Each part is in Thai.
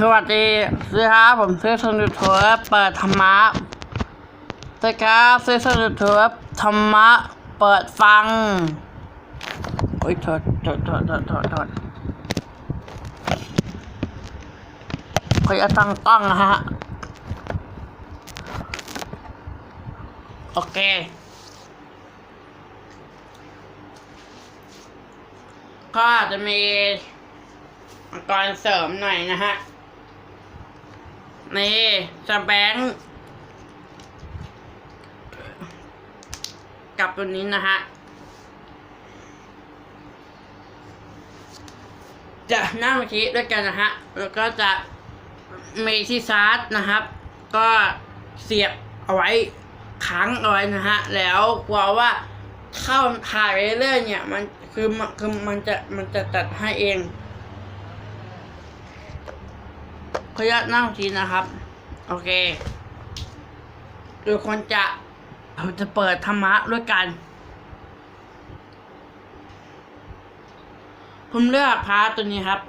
สวัสดีสวัสดีครับผมซื้อสนุดทัวร์เปิดธรรมะสวัสดีครับซื้อสนุดทัวร์ธรรมะ เปิดฟัง โอ้ยโทษโทษโทษโทษโทษโทษขอจะตั้งกล้องนะฮะ โอเคก็จะมีอุปกรณ์เสริมหน่อยนะฮะ นี่สแบงกับตัวนี้นะฮะ จะนั่งเมื่อกี้ด้วยกันนะฮะ แล้วก็จะมีที่ชาร์จนะครับ ก็เสียบเอาไว้ค้างเอาไว้นะฮะ แล้วกลัวว่าเข้าถ่ายไปเรื่อยๆเนี่ย มันคือมันคือมันจะมันจะตัดให้เอง ขออนุญาตนั่งทีนะครับ โอเคโดยคนจะเราจะเปิดธรรมะด้วยกัน ผมเลือกพาร์ทตัวนี้ครับ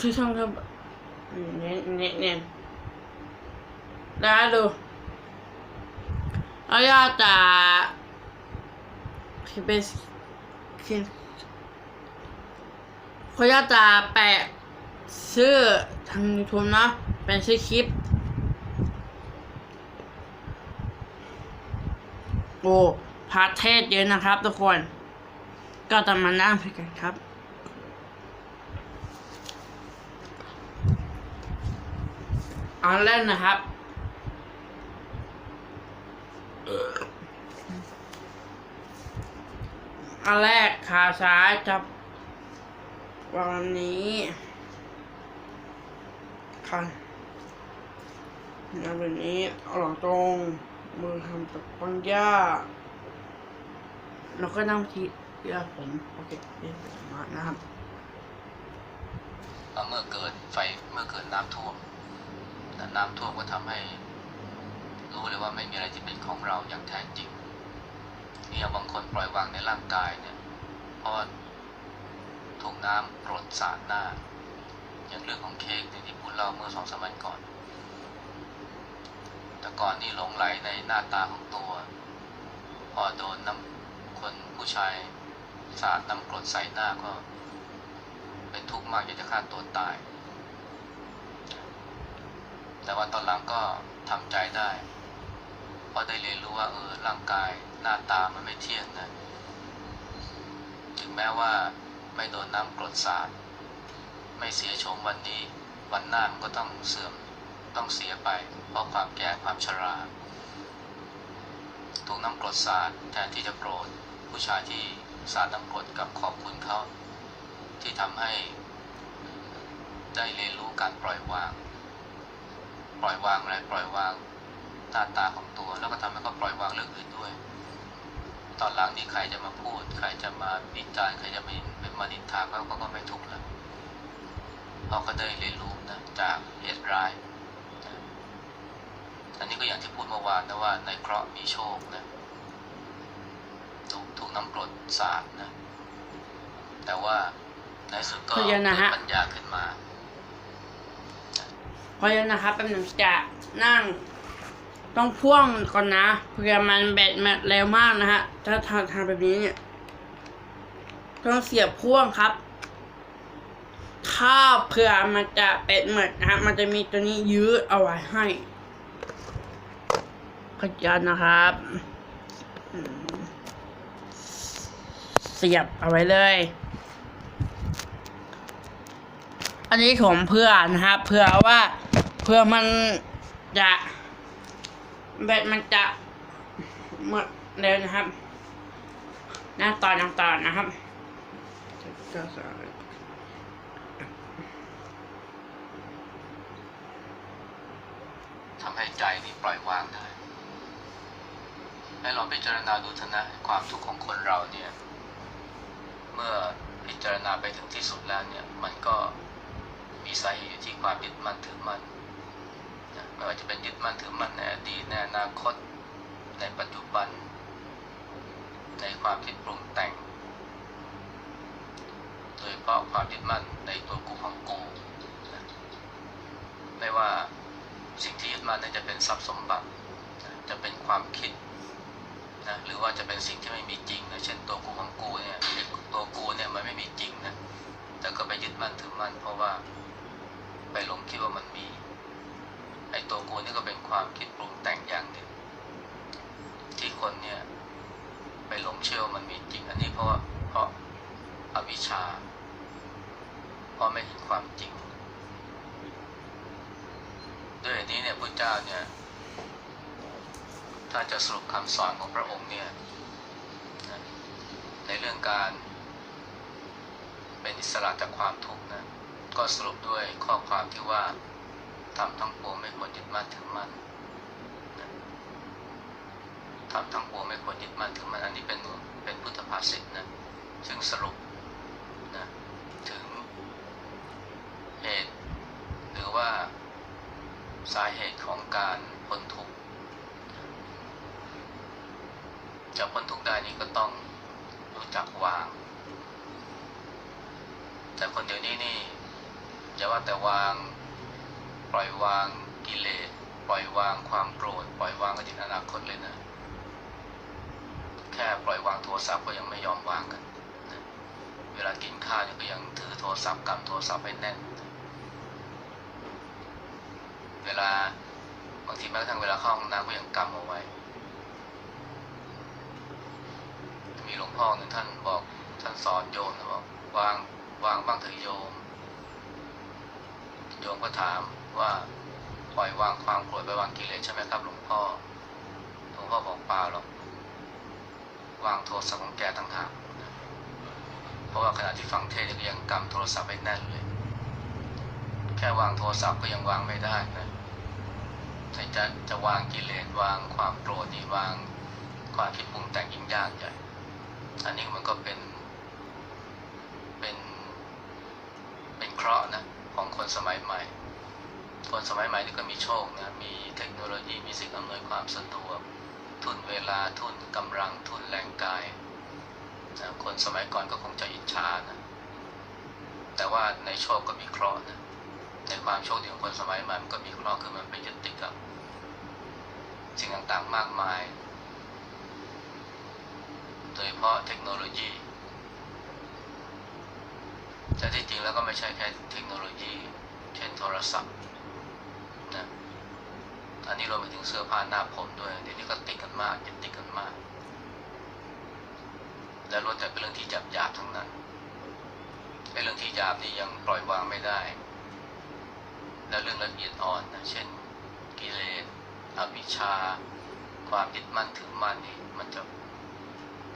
ชื่อช่องครับเน้นเน้นเน้นแล้วดูเราอยากจะคือเป็นคือเขาอยากจะแปะชื่อทางยูทูบนะ เป็นชื่อคลิป โอ้พาร์ทเทศเยอะนะครับทุกคน ก็จะมานั่งคุยกันครับ อันแรกนะครับอันแรกขาซ้ายจับวางแบบนี้คัน แล้วแบบนี้เอาหลังตรงมือทำจากปังย่าแล้วก็นั่งที่ที่ผมโอเคนี่เป็นธรรมะนะครับเมื่อเกิดไฟเมื่อเกิดน้ำท่วมนะน้ำท่วมก็ทำให้ รู้เลยว่าไม่มีอะไรที่เป็นของเราอย่างแท้จริงมีบางคนปล่อยวางในร่างกายเนี่ยเพราะว่าถูกน้ำกรดสาดหน้า อย่างเรื่องของเค้กเนี่ยที่พูดเล่าเมื่อสองสามวันก่อน ก่อนนี่หลงไหลในหน้าตาของตัว พอโดนน้ำคนผู้ชายสาดน้ำกรดใส่หน้าก็ เป็นทุกข์มากอยากจะฆ่าตัวตาย แต่ว่าตอนหลังก็ทำใจได้พอได้เรียนรู้ว่าเออร่างกายหน้าตามันไม่เที่ยงนะถึงแม้ว่าไม่โดนน้ำกรดสาดไม่เสียโฉมวันนี้ วันหน้ามันก็ต้องเสื่อม ต้องเสียไป เพราะความแก่ความชรา ถูกน้ำกรดสาดแทนที่จะโปรดผู้ชายที่สาดน้ำกรดกับขอบคุณเขาที่ทำให้ได้เรียนรู้การปล่อยวาง ปล่อยวางอะไรปล่อยวางหน้าตาของตัว แล้วก็ทำให้เขาปล่อยวางเรื่องอื่นด้วย ตอนหลังนี่ใครจะมาพูด ใครจะมาวิจารณ์ใครจะมาเป็นมานินทาเขาก็ไม่ทุกข์แล้วเพราะเขาได้เรียนรู้นะจากเหตุร้าย อันนี้ก็อย่างที่พูดเมื่อวานนะว่าในเคราะห์มีโชคนะถูกถูกน้ำกรดสาดนะ แต่ว่าในสุดก็ขออนุญาตนะฮะเกิดปัญญาขึ้นมาเพราะฉะนั้นนะครับเป็นหนึ่งจะนั่ง ต้องพ่วงก่อนนะเพื่อมันแบตมันเร็วมากนะฮะถ้าทางทางแบบนี้เนี่ยต้องเสียบพ่วงครับ ถ้าเผื่อมันจะเป็นเหมือนนะครับมันจะมีตัวนี้ยืดเอาไว้ให้ ขออนุญาตนะครับ เสียบเอาไว้เลย อันนี้ผมเพื่อนะครับเพื่อว่าเพื่อมันจะแบตมันจะหมดเร็วนะครับหน้าตอนต่างๆนะครับทำให้ใจนี่ปล่อยวางได้ ให้ลองพิจารณาดูเถอะนะความทุกข์ของคนเราเนี่ยเมื่อพิจารณาไปถึงที่สุดแล้วเนี่ยมันก็มีสาเหตุอยู่ที่ความยึดมั่นถือมั่นนะไม่ว่าจะเป็นยึดมั่นถือมั่นในอดีตในอนาคต ในปัจจุบัน ในความคิดปรุงแต่ง โดยเฉพาะความยึดมั่นในตัวกูของกูนะว่าสิ่งที่ยึดมั่นนั้นจะเป็นทรัพย์สมบัติ จะเป็นความคิด นะหรือว่าจะเป็นสิ่งที่ไม่มีจริงนะเช่นตัวกูของกูเนี่ยตัวกูเนี่ยมันไม่มีจริงนะแต่ก็ไปยึดมั่นถือมั่นเพราะว่าไปหลงคิดว่ามันมีไอ้ตัวกูนี่ก็เป็นความคิดปรุงแต่งอย่างหนึ่งที่คนเนี่ยไปหลงเชื่อว่ามันมีจริง อันนี้เพราะว่าเพราะอวิชชาเพราะไม่เห็นความจริงด้วยนี้เนี่ยพระเจ้าเนี่ย ถ้าจะสรุปคำสอนของพระองค์เนี่ยในเรื่องการเป็นอิสระจากความทุกข์นะก็สรุปด้วยข้อความที่ว่าทำทั้งปวงไม่ควรยึดมั่นถือมั่นทำทั้งปวงไม่ควรยึดมั่นถือมั่นอันนี้เป็นเป็นพุทธภาษิตนะซึ่งสรุปนะถึงเหตุ หรือว่าสาเหตุของการพ้นทุกข์ จะพ้นทุกข์ได้นี่ก็ต้องรู้จักวาง แต่คนเดี๋ยวนี้นี่อย่าว่าแต่วางปล่อยวางกิเลสปล่อยวางความโกรธปล่อยวางอดีตอนาคตเลยนะ แค่ปล่อยวางโทรศัพท์ก็ยังไม่ยอมวางกันนะเวลากินข้าวเนี่ยก็ยังถือโทรศัพท์กำโทรศัพท์ไว้แน่น เวลาบางทีแม้กระทั่งเวลาเข้าห้องน้ำก็ยังกำเอาไว้ มีหลวงพ่อหนึ่งท่านบอกท่านสอนโยมนะบอกวางวางบ้างเถอะโยม โยมก็ถามว่าปล่อยวางความโกรธไปวางกิเลสใช่ไหมครับหลวงพ่อหลวงพ่อบอกเปล่าหรอกวางโทรศัพท์ของแกต่างหากเพราะว่าขณะที่ฟังเทศน์ยก็ยังกำโทรศัพท์ไว้แน่นเลย แค่วางโทรศัพท์ก็ยังวางไม่ได้นะจะจะวางกิเลสวางความโกรธนี่วางความคิดปรุงแต่งยิ่งยากใหญ่ อันนี้มันก็เป็นเป็นเป็นเคราะห์นะของคนสมัยใหม่ คนสมัยใหม่นี่ก็มีโชคนะมีเทคโนโลยีมีสิ่งอำนวยความสะดวกทุนเวลาทุนกำลังทุนแรงกายนะคนสมัยก่อนก็คงจะอิจฉานะแต่ว่าในโชคก็มีเคราะห์นะในความโชคดีของคนสมัยใหม่มันก็มีเคราะห์คือมันไปยึดติดกับสิ่งต่างๆมากมาย โดยเฉพาะเทคโนโลยี แต่ที่จริงแล้วก็ไม่ใช่แค่เทคโนโลยี เช่นโทรศัพท์นะอันนี้รวมไปถึงเสื้อผ้าหน้าผมด้วยเดี๋ยวนี้ก็ติดกันมากยึดติดกันมาก และล้วนแต่เป็นเรื่องที่จับหยาบทั้งนั้นไอ้เรื่องที่หยาบนี่ยังปล่อยวางไม่ได้ และเรื่องละเอียดอ่อนนะเช่นกิเลสอวิชชา ความยึดมั่นถือมั่นนี่มันจะ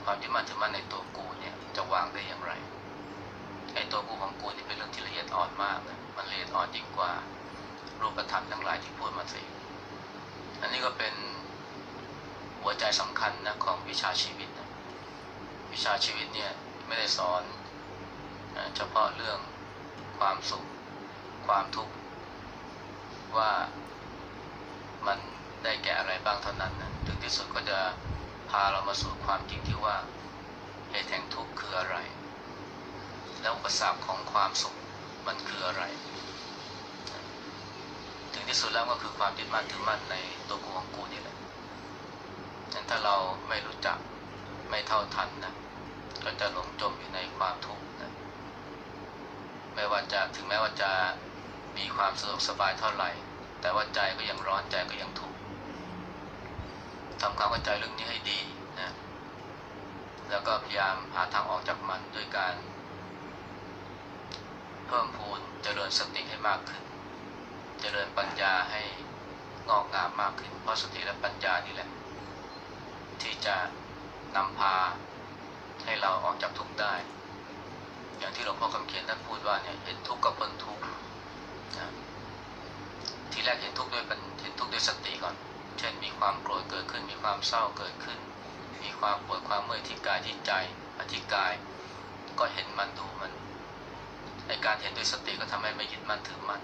ความยึดมั่นถือมั่นในตัวกูเนี่ยจะวางได้อย่างไรไอ้ตัวกูของกูนี่เป็นเรื่องที่ละเอียดอ่อนมากนะมันละเอียดอ่อนยิ่งกว่า รูปธรรมทั้งหลายที่พูดมาสิอันนี้ก็เป็นหัวใจสำคัญนะของวิชาชีวิตนะวิชาชีวิตเนี่ยไม่ได้สอนนะเฉพาะเรื่องความสุข ความทุกข์ว่ามันได้แก่อะไรบ้างเท่านั้นนะถึงที่สุดก็จะ พาเรามาสู่ความจริงที่ว่าเหตุแห่งทุกข์คืออะไร แล้วอุปสรรคของความสุขมันคืออะไร ถึงที่สุดแล้วก็คือความยึดมั่นถือมั่นในตัวกูของกูนี่แหละฉะนั้นถ้าเราไม่รู้จักไม่เท่าทันนะก็จะหลงจมอยู่ในความทุกข์นะไม่ว่าจะถึงแม้ว่าจะมีความสะดวกสบายเท่าไหร่ แต่ว่าใจก็ยังร้อนใจก็ยังทุกข์ ทำความเข้าใจเรื่องนี้ให้ดีนะ แล้วก็พยายามหาทางออกจากมันด้วยการเพิ่มพูนเจริญสติให้มากขึ้น เจริญปัญญาให้งอกงามมากขึ้น เพราะสติและปัญญานี่แหละ ที่จะนำพาให้เราออกจากทุกข์ได้ อย่างที่หลวงพ่อคำเขียนท่านพูดว่าเนี่ยเห็นทุกข์กับพ้นทุกข์นะทีแรกเห็นทุกข์ด้วยเป็นเห็นทุกข์ด้วยสติก่อน เช่นมีความโกรธเกิดขึ้น มีความเศร้าเกิดขึ้น มีความปวดความเมื่อยที่กายที่ใจอธิกาย ก็เห็นมันดูมันในการเห็นด้วยสติก็ทำให้ไม่ยึดมั่นถือมั่น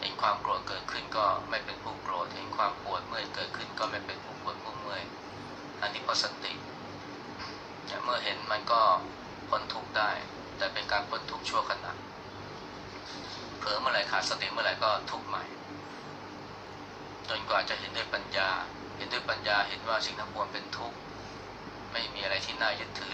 เห็นความโกรธเกิดขึ้นก็ไม่เป็นผู้โกรธ เห็นความปวดเมื่อยเกิดขึ้นก็ไม่เป็นผู้ปวดผู้เมื่อย อันนี้เพราะสติเมื่อเห็นมันก็พ้นทุกข์ได้ แต่เป็นการพ้นทุกข์ชั่วขณะเผลอเมื่อไหร่ขาดสติเมื่อไหร่ก็ทุกข์ใหม่ จนกว่าจะเห็นด้วยปัญญา เห็นด้วยปัญญาเห็นว่าสิ่งทั้งปวงเป็นทุกข์ ไม่มีอะไรที่น่ายึดถือ